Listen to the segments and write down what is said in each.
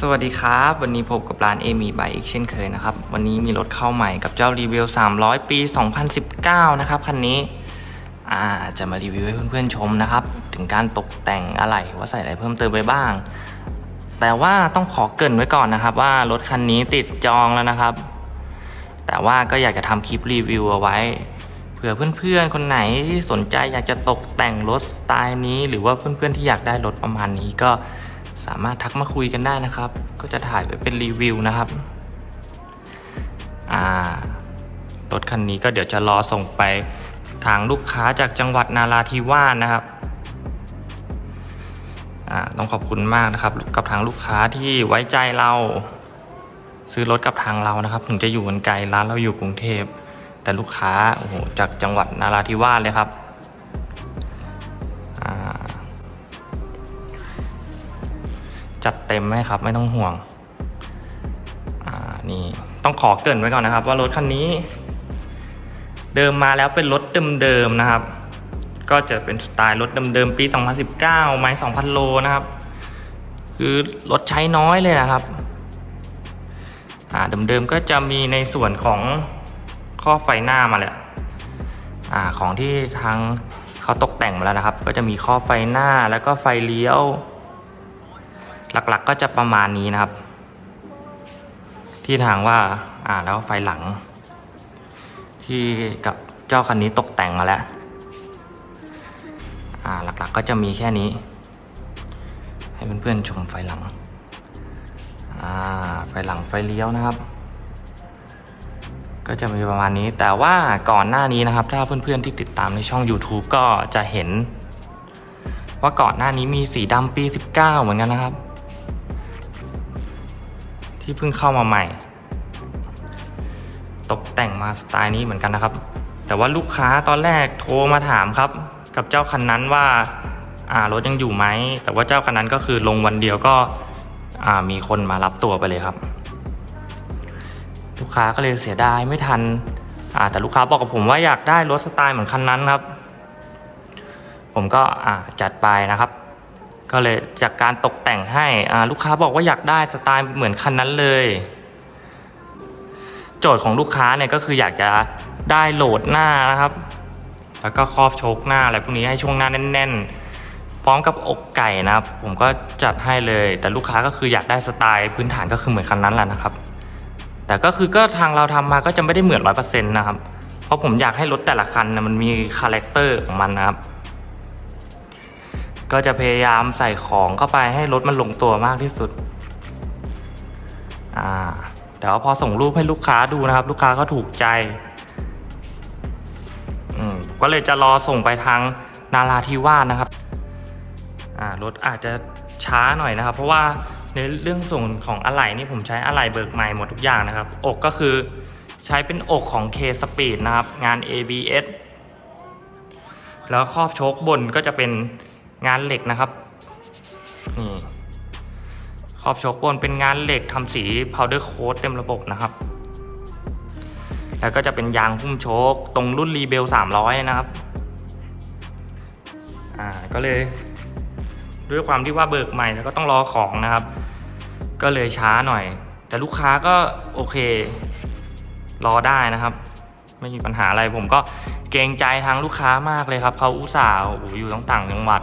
สวัสดีครับ วันนี้พบกับร้านเอมีไบอีกเช่นเคยนะครับ วันนี้มีรถเข้าใหม่กับเจ้ารีวิว300 ปี 2019 นะครับ คันนี้อ่าจะมารีวิวให้เพื่อนๆชมนะครับ ถึงการตกแต่งอะไรว่าใส่อะไรเพิ่มเติมไปบ้าง แต่ว่าต้องขอเกรินไว้ก่อนนะครับว่ารถคันนี้ติดจองแล้วนะครับ แต่ว่าก็อยากจะทำคลิปรีวิวเอาไว้เผื่อเพื่อนๆ คนไหนที่สนใจอยากจะตกแต่งรถสไตล์นี้ หรือว่าเพื่อนๆที่อยากได้รถประมาณนี้ก็ สามารถทักมาคุยกันได้นะครับ ก็จะถ่ายไว้เป็นรีวิวนะครับอ่ารถคันนี้ก็เดี๋ยวจะรอส่งไปทางลูกค้าจากจังหวัดนาราธิวาสนะครับต้องขอบคุณมากนะครับ กับทางลูกค้าที่ไว้ใจเรา ซื้อรถกับทางเรานะครับ ถึงจะอยู่กันไกลร้านเราอยู่กรุงเทพ แต่ลูกค้าโอ้โหจากจังหวัดนาราธิวาสเลยครับ จัดเต็มไหมครับ ไม่ต้องห่วง อ่า นี่ ต้องขอเกินไว้ก่อนนะครับ ว่ารถคันนี้ เดิมมาแล้วเป็นรถเดิมๆนะครับ ก็จะเป็นสไตล์รถเดิมๆปี 2019 ไม้ 2,000 โลนะครับ คือรถใช้น้อยเลยนะครับ อ่า เดิมๆก็จะมีในส่วนของข้อไฟหน้ามาแหละอ่า ของที่ทางเขาตกแต่งมาแล้วนะครับ ก็จะมีข้อไฟหน้าแล้วก็ไฟเลี้ยว หลักๆก็จะประมาณนี้นะครับ ที่ทางว่าอ่าแล้วไฟหลัง ที่กับเจ้าคันนี้ตกแต่งมาแล้วอ่าหลักๆก็จะมีแค่นี้ ให้เพื่อนๆชมไฟหลังอ่าไฟหลังไฟเลี้ยวนะครับ ก็จะมีประมาณนี้แต่ว่าก่อนหน้านี้นะครับ ถ้าเพื่อนๆที่ติดตามในช่อง YouTube ก็จะเห็นว่าก่อนหน้านี้มีสีดำปี 19 เหมือนกันนะครับ ที่เพิ่งเข้ามาใหม่ ตกแต่งมาสไตล์นี้เหมือนกันนะครับ แต่ว่าลูกค้าตอนแรกโทรมาถามครับ กับเจ้าคันนั้นว่าอ่ารถยังอยู่ไหม แต่ว่าเจ้าคันนั้นก็คือลงวันเดียวก็อ่ามีคนมารับตัวไปเลยครับ ลูกค้าก็เลยเสียดายไม่ทันอ่าแต่ลูกค้าบอกกับผมว่าอยากได้รถสไตล์เหมือนคันนั้นครับ ผมก็อ่าจัดไปนะครับ ก็เลยจากการตกแต่งให้ลูกค้าบอกว่าอยากได้สไตล์เหมือนคันนั้นเลย โจทย์ของลูกค้าเนี่ยก็คืออยากจะได้โหลดหน้านะครับ แล้วก็ครอบโชคหน้าอะไรพวกนี้ให้ช่วงหน้าแน่น ๆ พร้อมกับอกไก่นะครับ ผมก็จัดให้เลย แต่ลูกค้าก็คืออยากได้สไตล์พื้นฐานก็คือเหมือนคันนั้นแหละนะครับ แต่ก็คือก็ทางเราทำมาก็จะไม่ได้เหมือนร้อยเปอร์เซ็นต์นะครับ เพราะผมอยากให้รถแต่ละคันนะมันมีคาแรคเตอร์ของมันนะครับ ก็จะพยายามใส่ของเข้าไปให้รถมันลงตัวมากที่สุด อ่า แต่ว่าพอส่งรูปให้ลูกค้าดูนะครับ ลูกค้าก็ถูกใจ อืม ก็เลยจะรอส่งไปทางนาราธิวาสนะครับ อ่า รถอาจจะช้าหน่อยนะครับ เพราะว่าในเรื่องส่วนของอะไหล่นี่ผมใช้อะไหล่เบิกใหม่หมดทุกอย่างนะครับ อกก็คือใช้เป็นอกของ K Speed นะครับ งาน ABS แล้วครอบโชคบนก็จะเป็น งานเหล็กนะครับนี่ครอบโชคบนเป็นงานเหล็กทำสี powder coat เต็มระบบนะครับ แล้วก็จะเป็นยางหุ้มโชคตรงรุ่นรีเบล300 นะครับอ่าก็เลย ด้วยความที่ว่าเบิกใหม่แล้วก็ต้องรอของนะครับ ก็เลยช้าหน่อย แต่ลูกค้าก็โอเค รอได้นะครับ ไม่มีปัญหาอะไรผมก็เกรงใจทางลูกค้ามากเลยครับ เขาอุตส่าห์โอ้โหอยู่ต้องต่างจังหวัด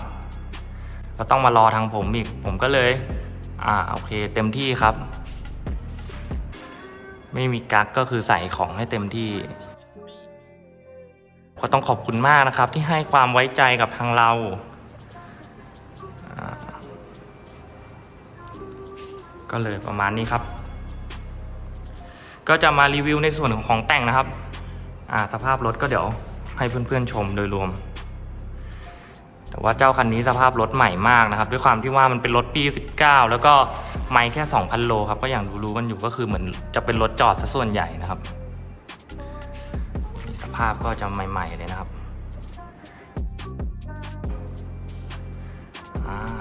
แล้วต้องมารอทางผมอีก ผมก็เลย อ่าโอเค เต็มที่ครับ ไม่มีกักก็คือใส่ของให้เต็มที่ ก็ต้องขอบคุณมากนะครับ ที่ให้ความไว้ใจกับทางเรา ก็เลยประมาณนี้ครับ ก็จะมารีวิวในส่วนของของแต่งนะครับอ่าสภาพรถก็เดี๋ยวให้เพื่อนๆชมโดยรวม แต่ว่าเจ้าคันนี้สภาพรถใหม่มากนะครับ ด้วยความที่ว่ามันเป็นรถปี 19 แล้วก็ไม่แค่ 2,000 โลครับ ก็อย่างรู้ๆกันอยู่ก็คือเหมือนจะเป็นรถจอดซะส่วนใหญ่นะครับ สภาพก็จะใหม่ ๆ เลยนะครับ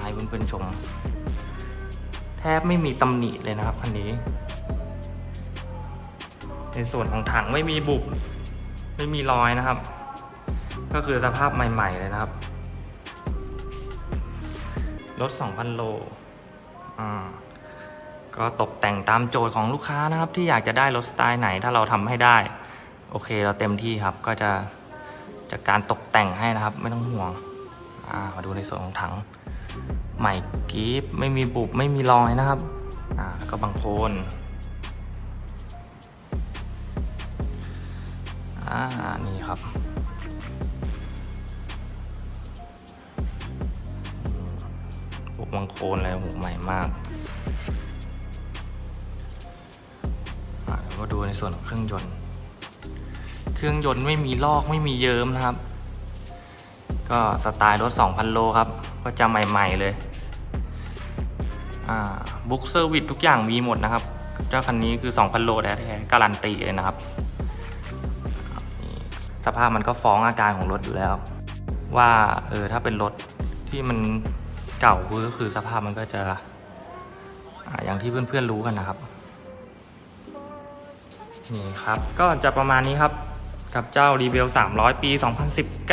ให้เพื่อนๆชม แทบไม่มีตำหนิเลยนะครับคันนี้ ในส่วนของถังไม่มีบุบ ไม่มีรอยนะครับ ก็คือสภาพใหม่ ๆ เลยนะครับ รถ 2,000 โลอ่าก็ตกแต่งตามโจทย์ของลูกค้านะครับ ที่อยากจะได้รถสไตล์ไหนถ้าเราทำให้ได้ โอเคเราเต็มที่ครับ ก็จะจัดการตกแต่งให้นะครับ ไม่ต้องห่วงอ่ามาดูในส่วนของถัง ใหม่กรีฟไม่มีบุบไม่มีรอยนะครับอ่าแล้วก็บางโคนอ่านี่ครับ บางโคนเลยโหใหม่มากอ่าแล้วก็ดูในส่วนของเครื่องยนต์ เครื่องยนต์ไม่มีลอกไม่มีเยิ้มนะครับ ก็สไตล์รถ 2,000 โลครับ ก็จะใหม่ ๆ เลย อ่าบุ๊กเซอร์วิสทุกอย่างมีหมดนะครับ เจ้าคันนี้คือ 2,000 โลแท้ๆการันตีเลยนะครับ สภาพมันก็ฟ้องอาการของรถอยู่แล้ว ว่าเออถ้าเป็นรถที่มัน เก่าก็คือสภาพมันก็จะออย่างที่เพื่อนๆรู้กันนะครับนี่ครับ ก็จะประมาณนี้ครับกับเจ้ารีเวล300 ปี 2019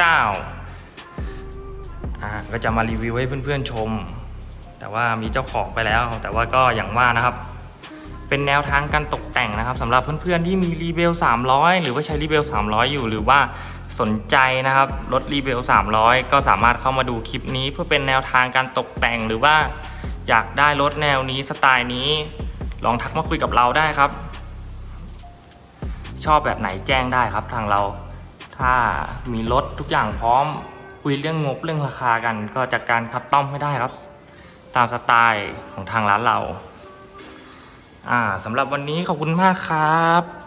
อ่าก็จะมารีวิวให้เพื่อนๆชม แต่ว่ามีเจ้าของไปแล้ว แต่ว่าก็อย่างว่านะครับ เป็นแนวทางการตกแต่งนะครับสำหรับเพื่อนๆที่มีรีเวล300 หรือว่าใช้รีเวล300 อยู่หรือว่าสนใจนะครับรถรีเวล300 ก็สามารถเข้ามาดูคลิปนี้ เพื่อเป็นแนวทางการตกแต่งหรือว่าอยากได้รถแนวนี้สไตล์นี้ ลองทักมาคุยกับเราได้ครับ ชอบแบบไหนแจ้งได้ครับทางเรา ถ้ามีรถทุกอย่างพร้อมคุยเรื่องงบเรื่องราคากัน ก็จัดการคัดต้อมให้ได้ครับ ตามสไตล์ของทางร้านเรา อ่าสำหรับวันนี้ขอบคุณมากครับ